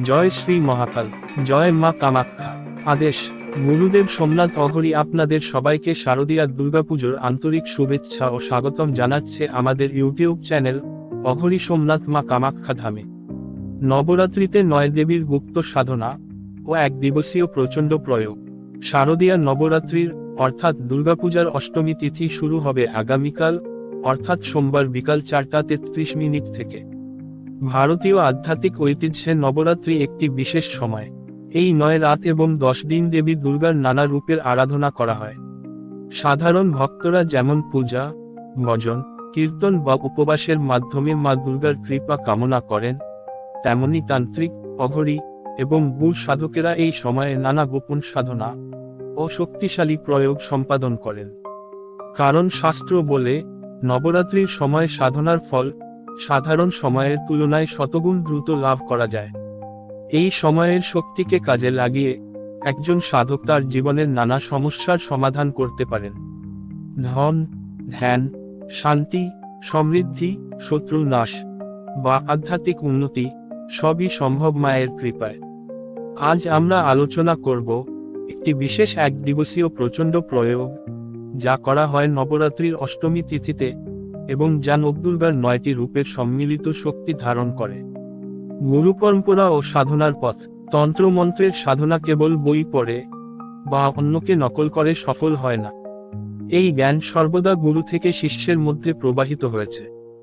জয় শ্রী মহাকাল, জয় মা কামাখ্যা আদেশ গুরুদেব সোমনাথ অঘরি আপনাদের সবাইকে শারদীয়ার দুর্গাপুজোর আন্তরিক শুভেচ্ছা ও স্বাগতম জানাচ্ছে আমাদের ইউটিউব চ্যানেল, অঘরি সোমনাথ মা কামাখ্যা ধামে। নবরাত্রিতে নয় দেবীর গুপ্ত সাধনা ও এক দিবসীয় প্রচণ্ড প্রয়োগ। শারদীয়ার নবরাত্রির, অর্থাৎ দুর্গাপূজার অষ্টমী তিথি শুরু হবে আগামীকাল, অর্থাৎ সোমবার বিকাল চারটা তেত্রিশ মিনিট থেকে। ভারতীয় আধ্যাত্মিক ঐতিহ্যে নবরাত্রি একটি বিশেষ সময়। এই নয় রাত এবং দশ দিন দেবী দুর্গার নানা রূপের আরাধনা করা হয়। সাধারণ ভক্তরা যেমন পূজা, ভজন, কীর্তন বা উপবাসের মাধ্যমে মা দুর্গার কৃপা কামনা করেন, তেমনি তান্ত্রিক, অঘরী এবং গুড় সাধকেরা এই সময়ে নানা গোপন সাধনা ও শক্তিশালী প্রয়োগ সম্পাদন করেন। কারণ শাস্ত্র বলে, নবরাত্রির সময় সাধনার ফল সাধারণ সময়ের তুলনায় শতগুণ দ্রুত লাভ করা যায়। এই সময়ের শক্তিকে কাজে লাগিয়ে একজন সাধক তার জীবনের নানা সমস্যার সমাধান করতে পারেন। ধন, ধ্যান, শান্তি, সমৃদ্ধি, শত্রু নাশ বা আধ্যাত্মিক উন্নতি সবই সম্ভব মায়ের কৃপায়। আজ আমরা আলোচনা করব একটি বিশেষ এক দিবসীয় প্রচণ্ড প্রয়োগ যা করা হয় নবরাত্রির অষ্টমী তিথিতে এবং যা নবদুর্গার নয়টি রূপের সম্মিলিত শক্তি ধারণ করে। গুরু পরম্পরা ও সাধনার পথ, তন্ত্রমন্ত্রের সাধনা কেবল বই পড়ে, বা অন্যকে নকল করে সফল হয় না। এই জ্ঞান সর্বদা গুরু থেকে শিষ্যের মধ্যে প্রবাহিত হয়েছে।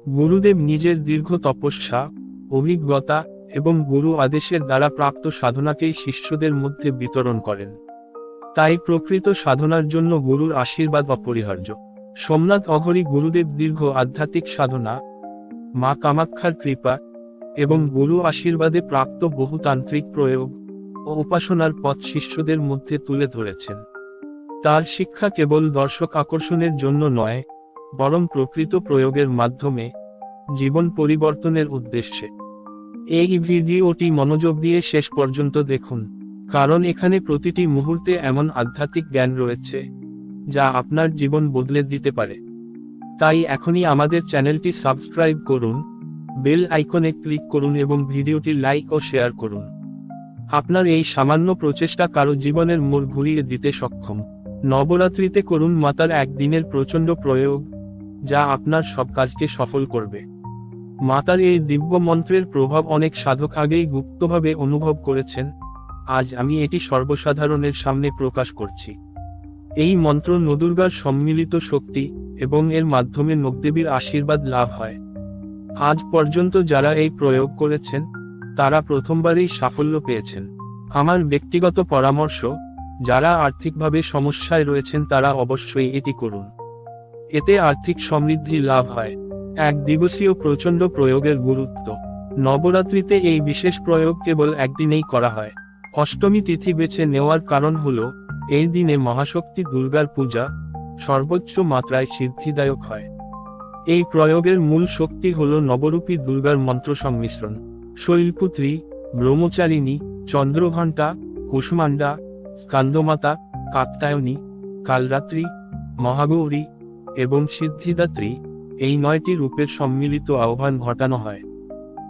গুরুদেব নিজের দীর্ঘ তপস্যা, অভিজ্ঞতা এবং গুরু আদেশের দ্বারা প্রাপ্ত সাধনাকেই শিষ্যদের মধ্যে বিতরণ করেন। তাই প্রকৃত সাধনার জন্য গুরুর আশীর্বাদ অপরিহার্য। সোমনাথ অঘরী গুরুদেব দীর্ঘ আধ্যাত্মিক সাধনা, মা কামাক্ষার কৃপা এবং গুরু আশীর্বাদে প্রাপ্ত বহুতান্ত্রিক প্রয়োগ ও উপাসনার পথ শিষ্যদের মধ্যে তুলে ধরেছেন। তার শিক্ষা কেবল দর্শক আকর্ষণের জন্য নয়, বরং প্রকৃত প্রয়োগের মাধ্যমে জীবন পরিবর্তনের উদ্দেশ্যে। এই ভিডিওটি মনোযোগ দিয়ে শেষ পর্যন্ত দেখুন, কারণ এখানে প্রতিটি মুহূর্তে এমন আধ্যাত্মিক জ্ঞান রয়েছে। যা আপনার জীবন বদলে দিতে পারে। তাই এখনই আমাদের চ্যানেলটি সাবস্ক্রাইব করুন, বেল আইকনে ক্লিক করুন এবং ভিডিওটি লাইক ও শেয়ার করুন। আপনার এই সামান্য প্রচেষ্টা কারও জীবনের মোড় ঘুরিয়ে দিতে সক্ষম। নবরাত্রিতে করুন মাতার একদিনের প্রচণ্ড প্রয়োগ, যা আপনার সব কাজকে সফল করবে। মাতার এই দিব্য মন্ত্রের প্রভাব অনেক সাধক আগেই গুপ্তভাবে অনুভব করেছেন, আজ আমি এটি সর্বসাধারণের সামনে প্রকাশ করছি। এই মন্ত্র নদুর্গার সম্মিলিত শক্তি এবং এর মাধ্যমে নবদেবীর আশীর্বাদ লাভ হয়। আজ পর্যন্ত যারা এই প্রয়োগ করেছেন, তারা প্রথমবারেই সাফল্য পেয়েছেন। আমার ব্যক্তিগত পরামর্শ, যারা আর্থিকভাবে সমস্যায় রয়েছেন তারা অবশ্যই এটি করুন। এতে আর্থিক সমৃদ্ধি লাভ হয়। এক দিবসীয় প্রচণ্ড প্রয়োগের গুরুত্ব। নবরাত্রিতে এই বিশেষ প্রয়োগ কেবল একদিনেই করা হয়। অষ্টমী তিথি বেছে নেওয়ার কারণ হল এই দিনে মহাশক্তি দুর্গার পূজা সর্বোচ্চ মাত্রায় সিদ্ধিদায়ক হয়। এই প্রয়োগের মূল শক্তি হল নবরূপী দুর্গার মন্ত্র সংমিশ্রণ। শৈলপুত্রী, ব্রহ্মচারিণী, চন্দ্রঘণ্টা কুষ্মান্ডা স্কান্দমাতা কাত্তায়নী কালরাত্রি, মহাগৌরী এবং সিদ্ধিদাত্রী এই নয়টি রূপের সম্মিলিত আহ্বান ঘটানো হয়।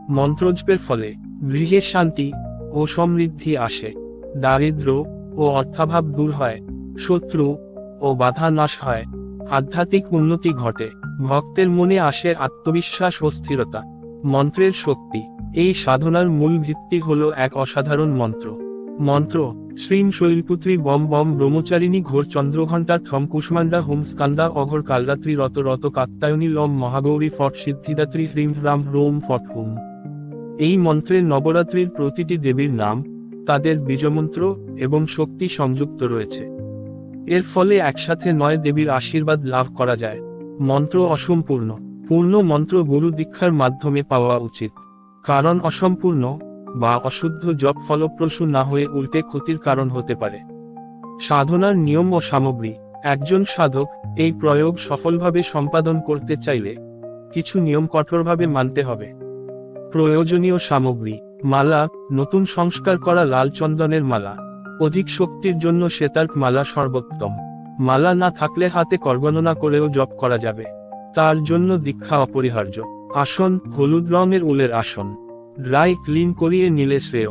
মন্ত্রজপের ফলে গৃহে শান্তি ও সমৃদ্ধি আসে। দারিদ্র ও অর্থাভাব দূর হয়, শত্রু ও বাধা নাশ হয়। আধ্যাত্মিক উন্নতি ঘটে, ভক্তের মনে আসে আত্মবিশ্বাস ও স্থিরতা। মন্ত্রের শক্তি, এই সাধনার মূল ভিত্তি হল এক অসাধারণ মন্ত্র। মন্ত্র, শ্রীম শৈলপুত্রী বম বম ব্রহ্মচারিণী ঘোর চন্দ্রঘণ্টা ঠম কুষ্মান্ডা হুম স্কান্দা অঘর কালরাত্রি রত রত কাত্তায়নী লম মহাগৌরী ফট সিদ্ধিদাত্রী হ্রিম রাম রোম ফট হুম। এই মন্ত্রের নবরাত্রির প্রতিটি দেবীর নাম তাদের বীজমন্ত্র এবং শক্তি সংযুক্ত রয়েছে। এর ফলে একসাথে নয় দেবীর আশীর্বাদ লাভ করা যায়। মন্ত্র অসম্পূর্ণ। পূর্ণ মন্ত্র গুরু দীক্ষার মাধ্যমে পাওয়া উচিত। কারণ অসম্পূর্ণ বা অশুদ্ধ জপ ফলপ্রসূ না হয়ে উল্টে ক্ষতির কারণ হতে পারে। সাধনার নিয়ম ও সামগ্রী। একজন সাধক এই প্রয়োগ সফলভাবে সম্পাদন করতে চাইলে কিছু নিয়ম কঠোরভাবে মানতে হবে। প্রয়োজনীয় সামগ্রী। মালা, নতুন সংস্কার করা লাল চন্দনের মালা। অধিক শক্তির জন্য শ্বেতার্ক মালা সর্বোত্তম। মালা না থাকলে হাতে করগণনা করেও জপ করা যাবে। তার জন্য দীক্ষা অপরিহার্য। আসন, হলুদ রঙের উলের আসন। ড্রাই ক্লিন করিয়ে নিলে শ্রেয়।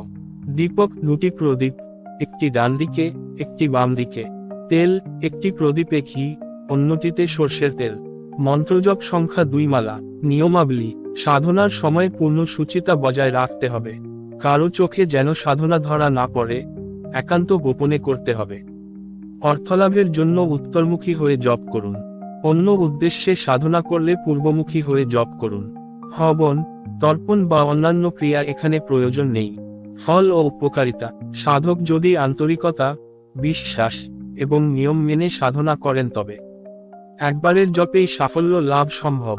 দীপক, দুটি প্রদীপ। একটি ডান দিকে, একটি বাম দিকে। তেল, একটি প্রদীপে ঘি, অন্যটিতে সর্ষের তেল। মন্ত্রজপ সংখ্যা দুই মালা, নিয়মাবলী, সাধনার সময় পূর্ণ সুচিতা বজায় রাখতে হবে। কারও চোখে যেন সাধনা ধরা না পড়ে, একান্ত গোপনে করতে হবে। অর্থলাভের জন্য উত্তরমুখী হয়ে জপ করুন। অন্য উদ্দেশ্যে সাধনা করলে পূর্বমুখী হয়ে জপ করুন। হবন তর্পণ বা অন্যান্য ক্রিয়া এখানে প্রয়োজন নেই। ফল ও উপকারিতা, সাধক যদি আন্তরিকতা, বিশ্বাস এবং নিয়ম মেনে সাধনা করেন তবে। একবারের জপেই সাফল্য লাভ সম্ভব।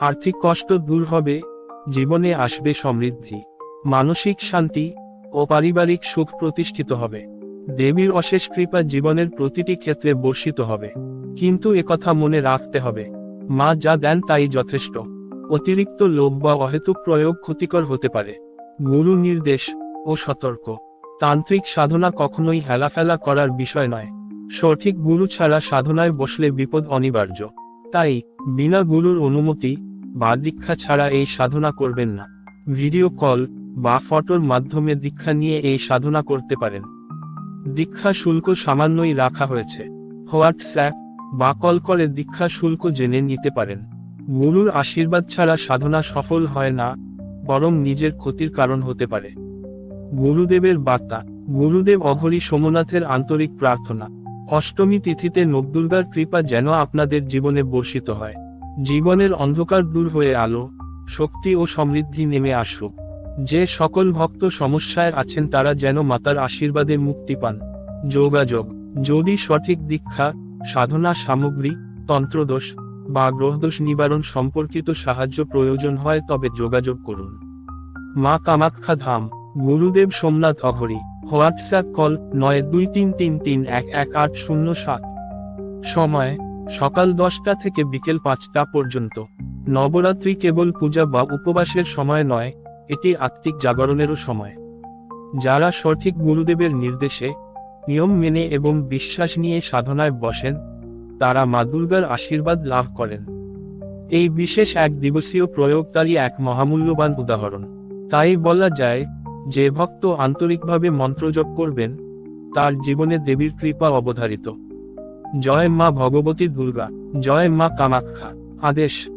আর্থিক কষ্ট দূর হবে, জীবনে আসবে সমৃদ্ধি। মানসিক শান্তি ও পারিবারিক সুখ প্রতিষ্ঠিত হবে। দেবীর অশেষ কৃপা জীবনের প্রতিটি ক্ষেত্রে বর্ষিত হবে। কিন্তু একথা মনে রাখতে হবে, মা যা দেন তাই যথেষ্ট। অতিরিক্ত লোভ বা অহেতুক প্রয়োগ ক্ষতিকর হতে পারে। গুরু নির্দেশ ও সতর্ক। তান্ত্রিক সাধনা কখনোই হেলাফেলা করার বিষয় নয়। সঠিক গুরু ছাড়া সাধনায় বসলে বিপদ অনিবার্য। তাই, বিনা গুরুর অনুমতি বা দীক্ষা ছাড়া এই সাধনা করবেন না। ভিডিও কল বা ফটোর মাধ্যমে দীক্ষা নিয়ে এই সাধনা করতে পারেন। দীক্ষা শুল্ক সামান্যই রাখা হয়েছে। হোয়াটসঅ্যাপ বা কল করে দীক্ষা শুল্ক জেনে নিতে পারেন। গুরুর আশীর্বাদ ছাড়া সাধনা সফল হয় না, বরং নিজের ক্ষতির কারণ হতে পারে। গুরুদেবের বার্তা, গুরুদেব অঘরী সোমনাথের আন্তরিক প্রার্থনা। অষ্টমী তিথিতে নবদুর্গার কৃপা যেন আপনাদের জীবনে বর্ষিত হয়। জীবনের অন্ধকার দূর হয়ে আলো, শক্তি ও সমৃদ্ধি নেমে আসুক। যে সকল ভক্ত সমস্যায় আছেন তারা যেন মাতার আশীর্বাদে মুক্তি পান। যোগাযোগ, যদি সঠিক দীক্ষা, সাধনা সামগ্রী, তন্ত্রদোষ বা গ্রহদোষ নিবারণ সম্পর্কিত সাহায্য প্রয়োজন হয় তবে যোগাযোগ করুন। মা কামাখ্যা ধাম, গুরুদেব সোমনাথ অঘরী। হোয়াটসঅ্যাপ কল নয় দুই তিন তিন তিন এক এক আট শূন্য সাত। সময়, সকাল দশটা থেকে বিকেল পাঁচটা পর্যন্ত। নবরাত্রি কেবল পূজা বা উপবাসের সময় নয়, এটি আত্মিক জাগরণেরও সময়। যারা সঠিক গুরুদেবের নির্দেশে, নিয়ম মেনে এবং বিশ্বাস নিয়ে সাধনায় বসেন, তারা মা দুর্গার আশীর্বাদ লাভ করেন। এই বিশেষ এক দিবসীয় প্রয়োগকারী এক মহামূল্যবান উদাহরণ। তাই বলা যায় যে ভক্ত আন্তরিকভাবে মন্ত্রজপ করবেন, তার জীবনে দেবীর কৃপা অবধারিত। জয় মা ভগবতী দুর্গা, জয় মা কামাখ্যা। আদেশ।